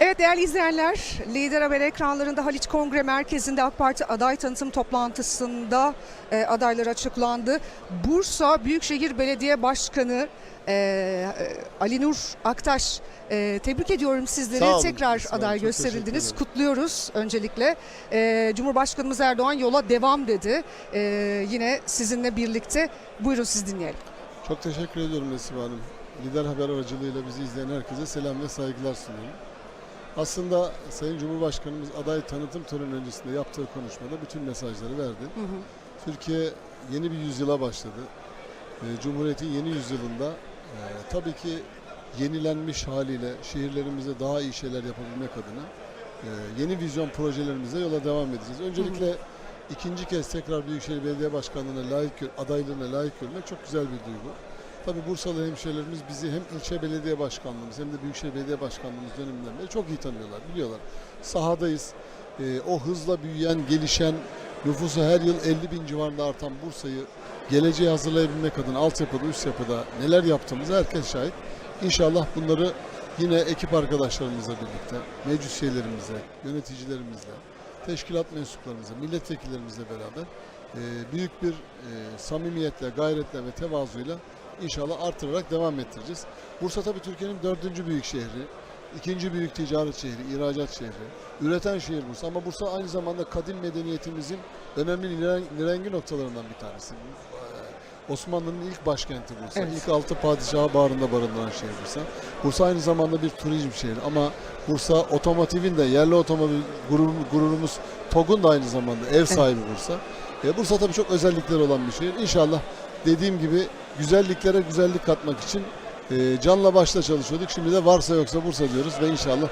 Evet değerli izleyenler, Lider Haber ekranlarında Haliç Kongre Merkezi'nde AK Parti aday tanıtım toplantısında e, adaylar açıklandı. Bursa Büyükşehir Belediye Başkanı e, e, Ali Nur Aktaş, e, tebrik ediyorum sizleri. Sağ olun, Tekrar sağ olun. aday Çok gösterildiniz. Kutluyoruz öncelikle. E, Cumhurbaşkanımız Erdoğan yola devam dedi. E, yine sizinle birlikte. Buyurun siz dinleyelim. Çok teşekkür ediyorum Nesibe Hanım. Lider Haber aracılığıyla bizi izleyen herkese selam ve saygılar sunuyorum. Aslında Sayın Cumhurbaşkanımız aday tanıtım töreni öncesinde yaptığı konuşmada bütün mesajları verdi. Hı hı. Türkiye yeni bir yüzyıla başladı. Ee, Cumhuriyet'in yeni yüzyılında e, tabii ki yenilenmiş haliyle şehirlerimize daha iyi şeyler yapabilmek adına e, yeni vizyon projelerimize yola devam edeceğiz. Öncelikle ikinci kez tekrar Büyükşehir Belediye Başkanlığı'na layık, adaylığına layık görmek çok güzel bir duygu. Tabii Bursalı hemşehrilerimiz bizi hem ilçe belediye başkanlığımız hem de Büyükşehir Belediye Başkanlığımız döneminden beri çok iyi tanıyorlar, biliyorlar. Sahadayız. Ee, o hızla büyüyen, gelişen, nüfusu her yıl 50 bin civarında artan Bursa'yı geleceğe hazırlayabilmek adına altyapıda, üst yapıda neler yaptığımızı herkes şahit. İnşallah bunları yine ekip arkadaşlarımızla birlikte, meclis üyelerimizle, yöneticilerimizle, teşkilat mensuplarımızla, milletvekillerimizle beraber e, büyük bir e, samimiyetle, gayretle ve tevazuyla inşallah artırarak devam ettireceğiz. Bursa tabii Türkiye'nin dördüncü büyük şehri, ikinci büyük ticaret şehri, ihracat şehri, üreten şehir Bursa. Ama Bursa aynı zamanda kadim medeniyetimizin önemli niren- nirengi noktalarından bir tanesi. Ee, Osmanlı'nın ilk başkenti Bursa. Evet. İlk altı padişahı bağrında barındıran şehir Bursa. Bursa aynı zamanda bir turizm şehri ama Bursa otomotivin de yerli otomobil gurur, gururumuz TOG'un da aynı zamanda ev sahibi Bursa. E, Bursa tabii çok özellikleri olan bir şehir. İnşallah dediğim gibi güzelliklere güzellik katmak için e, canla başla çalışıyorduk. Şimdi de varsa yoksa Bursa diyoruz ve inşallah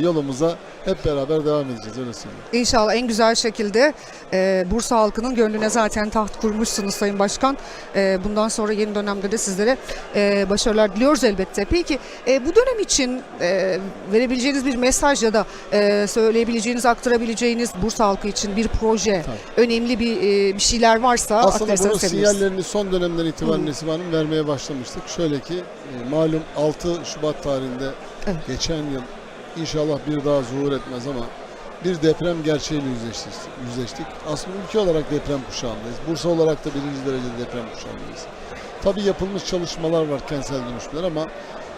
yolumuza hep beraber devam edeceğiz öyle söyleyeyim. İnşallah en güzel şekilde e, Bursa halkının gönlüne zaten taht kurmuşsunuz Sayın Başkan. E, bundan sonra yeni dönemde de sizlere e, başarılar diliyoruz elbette. Peki e, bu dönem için e, verebileceğiniz bir mesaj ya da e, söyleyebileceğiniz, aktarabileceğiniz Bursa halkı için bir proje, Tabii. önemli bir, e, bir şeyler varsa Aslında bunun sinyallerini son dönemden itibaren Nesibe Hanım vermeye başlamıştık. Şöyle ki e, malum 6 Şubat tarihinde Evet. geçen yıl inşallah bir daha zuhur etmez ama bir deprem gerçeğiyle yüzleştik. yüzleştik. Aslında ülke olarak deprem kuşağındayız. Bursa olarak da birinci derecede deprem kuşağındayız. Tabii yapılmış çalışmalar var kentsel dönüşümler ama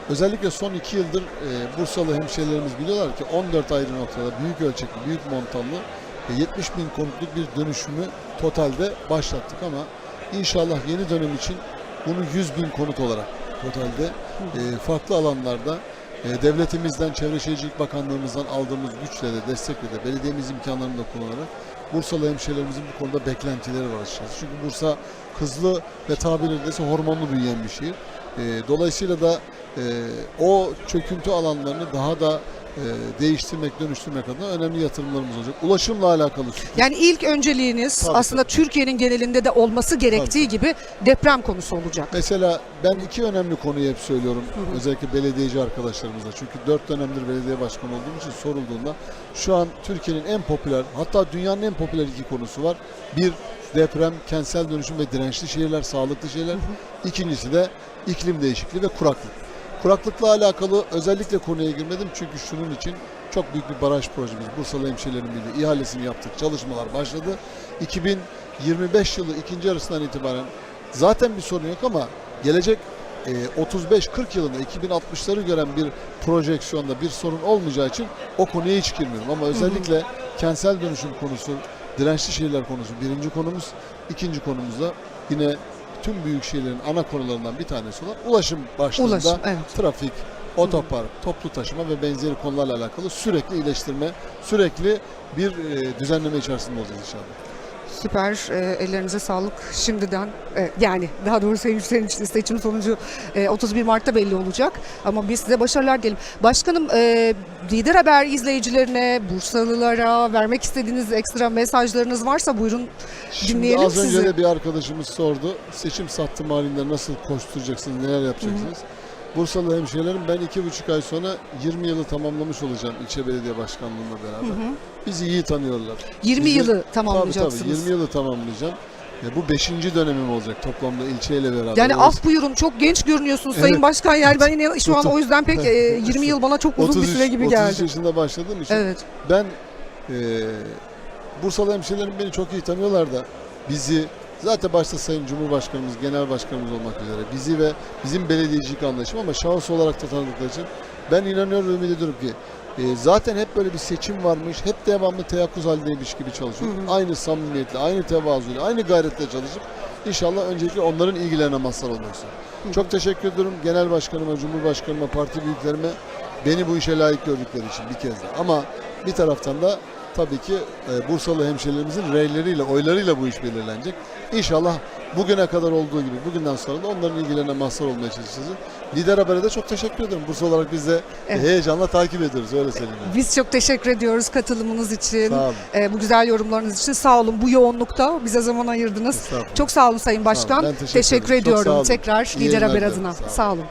özellikle son iki yıldır e, Bursalı hemşehrilerimiz biliyorlar ki 14 ayrı noktada büyük ölçekli, büyük montanlı ve 70 bin konutluk bir dönüşümü totalde başlattık ama inşallah yeni dönem için bunu 100 bin konut olarak totalde e, farklı alanlarda devletimizden, Çevre Şehircilik Bakanlığımızdan aldığımız güçle de destekle de belediyemiz imkanlarını da kullanarak Bursalı hemşehrilerimizin bu konuda beklentileri var açıkçası. Çünkü Bursa hızlı ve tabiri caizse hormonlu büyüyen bir şehir. E, dolayısıyla da e, o çöküntü alanlarını daha da e, değiştirmek, dönüştürmek adına önemli yatırımlarımız olacak. Ulaşımla alakalı çünkü. Yani ilk önceliğiniz Tabii, aslında Türkiye'nin genelinde de olması gerektiği gibi deprem konusu olacak. Mesela ben iki önemli konuyu hep söylüyorum. Özellikle belediyeci arkadaşlarımıza. Çünkü dört dönemdir belediye başkanı olduğum için sorulduğunda şu an Türkiye'nin en popüler hatta dünyanın en popüler iki konusu var. Bir deprem, kentsel dönüşüm ve dirençli şehirler, sağlıklı şehirler. İkincisi de iklim değişikliği ve kuraklık. Kuraklıkla alakalı özellikle konuya girmedim çünkü şunun için çok büyük bir baraj projemiz Bursalı hemşehrilerin birliği ihalesini yaptık. Çalışmalar başladı. 2025 yılı ikinci yarısından itibaren zaten bir sorun yok ama gelecek e, 35-40 yılında 2060'ları gören bir projeksiyonda bir sorun olmayacağı için o konuya hiç girmiyorum. Ama özellikle kentsel dönüşüm konusu, dirençli şehirler konusu birinci konumuz. ikinci konumuz da yine tüm büyük şehirlerin ana konularından bir tanesi olan ulaşım başlığında Ulaşım, evet. trafik, otopark, toplu taşıma ve benzeri konularla alakalı sürekli iyileştirme, sürekli bir e, düzenleme içerisinde olacağız inşallah. Süper. E, ellerinize sağlık şimdiden. E, yani daha doğrusu henüz senin için seçim sonucu e, 31 Mart'ta belli olacak. Ama biz size başarılar dilerim. Başkanım e, Lider Haber izleyicilerine, Bursalılara vermek istediğiniz ekstra mesajlarınız varsa buyurun Şimdi dinleyelim az önce sizi. de bir arkadaşımız sordu. Seçim sattım halinde nasıl koşturacaksınız, neler yapacaksınız? Bursalı hemşehrilerim ben iki buçuk ay sonra 20 yılı tamamlamış olacağım ilçe belediye başkanlığımla beraber. Bizi iyi tanıyorlar. 20 Bizi- yılı Tabii tamamlayacaksınız. tabii 20 yılı tamamlayacağım. E, bu beşinci dönemim olacak toplamda ilçeyle beraber. Yani af buyurun çok genç görünüyorsunuz Sayın Evet. Başkan. Yani ben yine şu an o yüzden pek e, 20 yıl bana çok uzun bir 33 süre gibi 33 geldi. yaşında başladığım için Evet. ben e, Bursalı hemşehrilerim beni çok iyi tanıyorlar da bizi zaten başta Sayın Cumhurbaşkanımız, Genel Başkanımız olmak üzere bizi ve bizim belediyecilik anlayışım ama şahıs olarak da tanıdıkları için ben inanıyorum ve ümit ediyorum ki e, zaten hep böyle bir seçim varmış, hep devamlı teyakkuz halindeymiş gibi çalışıyor. Hı hı. Aynı samimiyetle, aynı tevazuyla, aynı gayretle çalışıp inşallah öncelikle onların ilgilerine mazhar. Hı. Çok teşekkür ediyorum Genel Başkanıma, Cumhurbaşkanıma, parti büyüklerime beni bu işe layık gördükleri için bir kez daha. Ama bir taraftan da tabii ki e, Bursalı hemşehrilerimizin reyleriyle, oylarıyla bu iş belirlenecek. İnşallah bugüne kadar olduğu gibi bugünden sonra da onların ilgilerine mazhar olmaya çalışacağız. Lider Haber'e de çok teşekkür ederim. Bursa olarak biz de Evet. heyecanla takip ediyoruz öyle söyleyeyim. yani. Biz çok teşekkür ediyoruz katılımınız için. Sağ olun. e, bu güzel yorumlarınız için sağ olun. Bu yoğunlukta bize zaman ayırdınız. Çok sağ olun Sayın Başkan. Ben teşekkür teşekkür ederim. Sağ ediyorum olun. tekrar İyi Lider Haber adına. Sağ olun. Sağ olun.